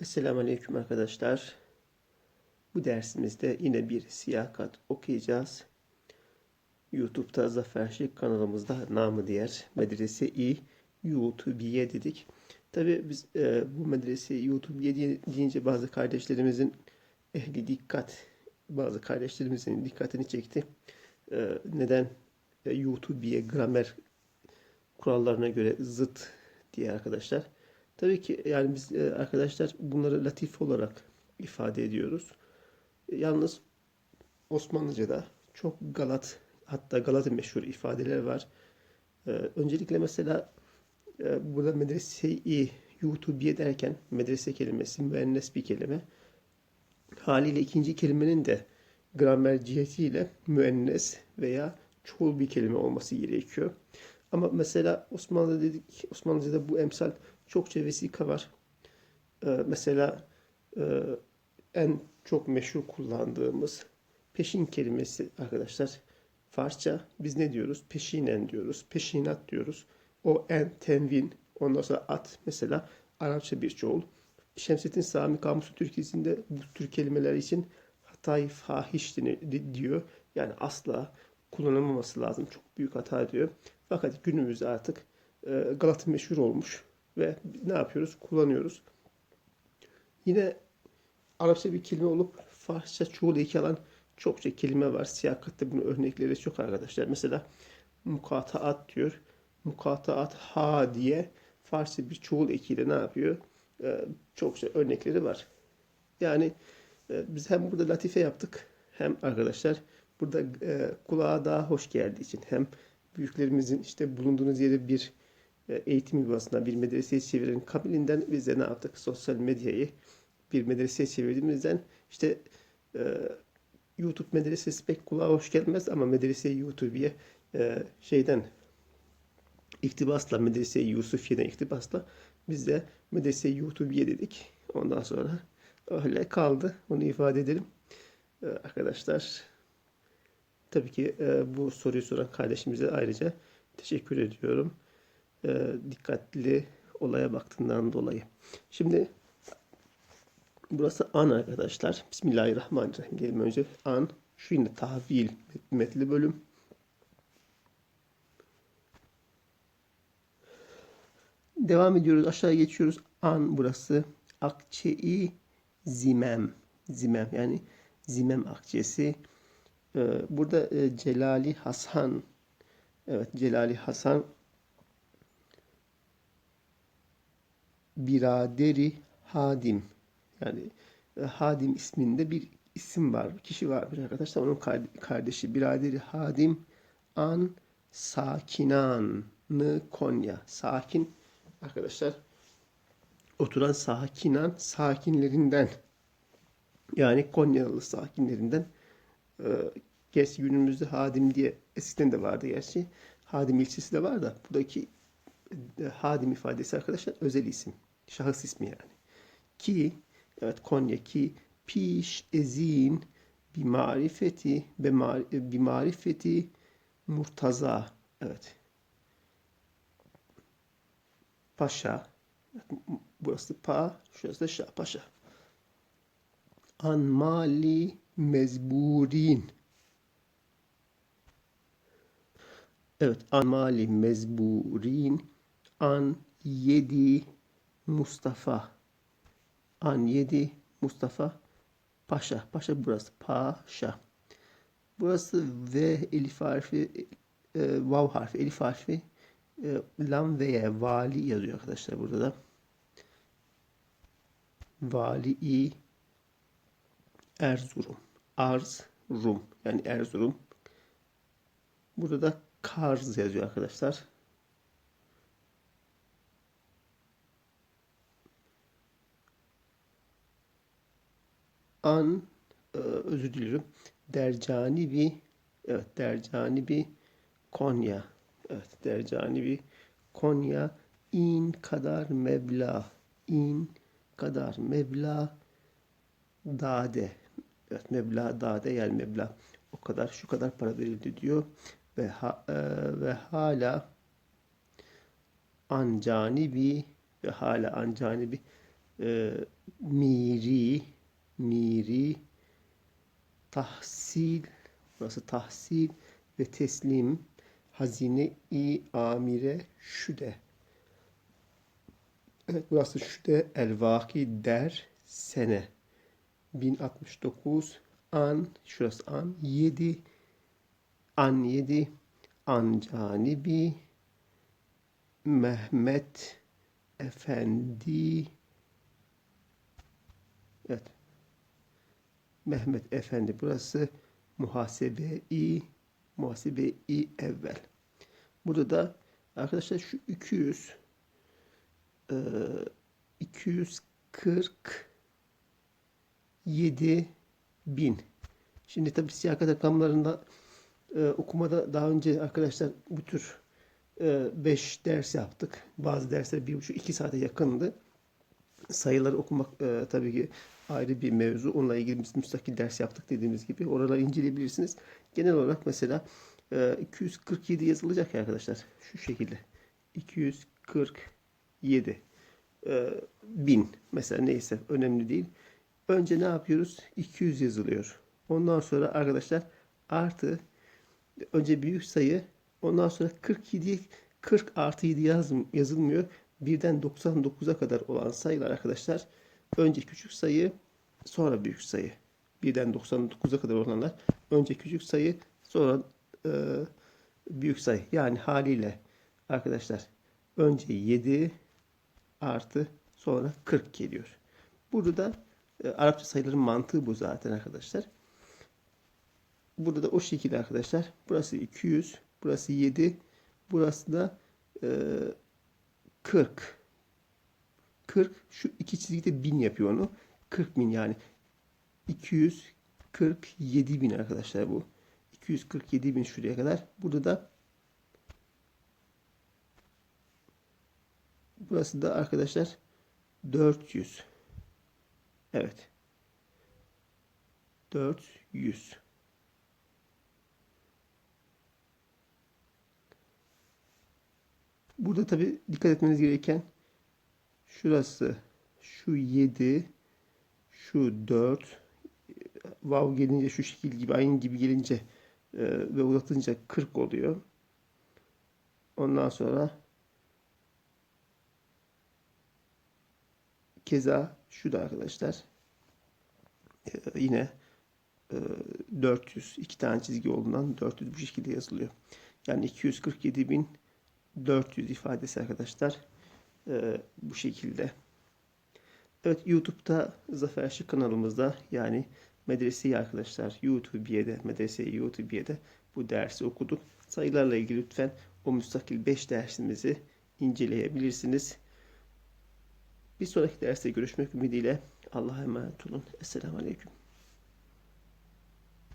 Esselamu Aleyküm arkadaşlar. Bu dersimizde yine bir siyakat okuyacağız. YouTube'da Zafer Şık kanalımızda namı diğer Medrese-i YouTube'ye dedik. Tabi biz e, bu Medrese-i YouTube'ye deyince bazı kardeşlerimizin ehli dikkat, bazı kardeşlerimizin dikkatini çekti. E, neden e, YouTube'ye gramer kurallarına göre zıt diye arkadaşlar. Tabii ki yani biz e, arkadaşlar bunları latif olarak ifade ediyoruz. E, Yalnız Osmanlıca'da çok Galat hatta Galat'ın meşhur ifadeler var. E, Öncelikle mesela burada medrese-i YouTubiye derken medrese kelimesi müennes bir kelime. Haliyle ikinci kelimenin de gramer cihetiyle müennes veya çoğul bir kelime olması gerekiyor. Ama mesela Osmanlı'da dedik, Osmanlıca'da bu emsal çokça vesika var. Ee, mesela e, en çok meşhur kullandığımız peşin kelimesi arkadaşlar. Farsça biz ne diyoruz? Peşinen diyoruz. Peşinat diyoruz. O en tenvin. Ondan sonra at mesela Arapça bir çoğul. Şemsettin Sami Kamusu Türkçesinde bu tür kelimeler için hatayı fahiş diyor. Yani asla kullanılmaması lazım. Çok büyük hata diyor. Fakat günümüzde artık e, Galata meşhur olmuş ve ne yapıyoruz? Kullanıyoruz. Yine Arapça bir kelime olup Farsça çoğul eki alan çokça kelime var. Siyakatte bunun örnekleri çok arkadaşlar. Mesela mukataat diyor. Mukataat ha diye Farsça bir çoğul ekiyle ne yapıyor? Ee, çokça örnekleri var. Yani e, biz hem burada latife yaptık hem arkadaşlar burada e, kulağa daha hoş geldiği için hem büyüklerimizin işte bulunduğunuz yeri bir eğitim yuvasına bir medreseye çevirenin kabilinden biz de ne yaptık? Sosyal medyayı bir medreseye çevirdiğimizden işte e, YouTube medresesi pek kulağa hoş gelmez ama medrese YouTube'ye e, şeyden iktibasla medrese Yusufiye'den iktibasla biz de medrese YouTube'ye dedik. Ondan sonra öyle kaldı. Onu ifade edelim. E, arkadaşlar tabii ki e, bu soruyu soran kardeşimize ayrıca teşekkür ediyorum. E, dikkatli olaya baktığından dolayı. Şimdi burası an arkadaşlar. Bismillahirrahmanirrahim. Gelin önce an. Şu yine tahvil metli bölüm. Devam ediyoruz. Aşağı geçiyoruz. An burası. Akçe-i zimem. Zimem yani zimem akçesi. Ee, burada e, Celali Hasan. Evet Celali Hasan biraderi Hadim. Yani e, Hadim isminde bir isim var, bir kişi var bir arkadaşlar. Onun kar- kardeşi biraderi Hadim An Sakinan'ı Konya. Sakin arkadaşlar oturan sakinan sakinlerinden yani Konyalı sakinlerinden e, gerçi günümüzde Hadim diye eskiden de vardı gerçi. Hadim ilçesi de var da buradaki e, Hadim ifadesi arkadaşlar özel isim. Şahıs ismi yani. Ki evet Konya ki piş ezin bir marifeti be marifeti murtaza. Evet. Paşa. Burası pa şurası da şah paşa. An mezburin. Evet an mali mezburin. An yedi Mustafa an yedi Mustafa Paşa. Paşa burası. Paşa. Burası V elif harfi, e, vav harfi, elif harfi, e, lam ve ye, vali yazıyor arkadaşlar burada da. Vali-i Erzurum. Arz, Rum. Yani Erzurum. Burada da Kars yazıyor arkadaşlar. An e, özür diliyorum. Dercani bir evet Dercani bir Konya. Evet Dercani bir Konya in kadar meblağ in kadar meblağ dade. Evet meblağ dade yani meblağ o kadar şu kadar para verildi diyor ve ha, e, ve hala an canibi ve hala an canibi e, miri, miri, tahsil, burası tahsil ve teslim, hazine-i amire şüde. Evet burası şüde el-vaki der sene. 1069 an, şurası an, 7 an 7 an canibi Mehmet Efendi Evet. Mehmet Efendi burası muhasebe-i muhasebe-i evvel. Burada da arkadaşlar şu 200 e, 247 bin. Şimdi tabi siyakat rakamlarında e, okumada daha önce arkadaşlar bu tür 5 ders yaptık. Bazı dersler 1,5-2 saate yakındı. Sayıları okumak e, tabii ki ayrı bir mevzu. Onunla ilgili biz müstakil ders yaptık dediğimiz gibi. Oraları inceleyebilirsiniz. Genel olarak mesela e, 247 yazılacak ya arkadaşlar. Şu şekilde. 247 e, bin mesela neyse önemli değil. Önce ne yapıyoruz? 200 yazılıyor. Ondan sonra arkadaşlar artı önce büyük sayı ondan sonra 47 40 artı 7 yaz, yazılmıyor. Birden 99'a kadar olan sayılar arkadaşlar önce küçük sayı sonra büyük sayı. Birden 99'a kadar olanlar önce küçük sayı sonra e, büyük sayı. Yani haliyle arkadaşlar önce 7 artı sonra 40 geliyor. Burada da e, Arapça sayıların mantığı bu zaten arkadaşlar. Burada da o şekilde arkadaşlar. Burası 200, burası 7, burası da e, 40. 40 şu iki çizgide 1000 yapıyor onu. 40 bin yani 247 bin arkadaşlar bu. 247 bin şuraya kadar. Burada da burası da arkadaşlar 400. Evet. 400. Burada tabi dikkat etmeniz gereken şurası şu 7 şu 4 vav gelince şu şekil gibi aynı gibi gelince e, ve uzatınca 40 oluyor. Ondan sonra keza şu da arkadaşlar e, yine e, 400 iki tane çizgi olduğundan 400 bu şekilde yazılıyor. Yani 247.400 ifadesi arkadaşlar e, bu şekilde. Evet YouTube'da Zafer Şık kanalımızda yani medreseyi arkadaşlar YouTube'ye medreseyi YouTube'ye bu dersi okuduk. Sayılarla ilgili lütfen o müstakil 5 dersimizi inceleyebilirsiniz. Bir sonraki derste görüşmek ümidiyle Allah'a emanet olun. Esselamu Aleyküm.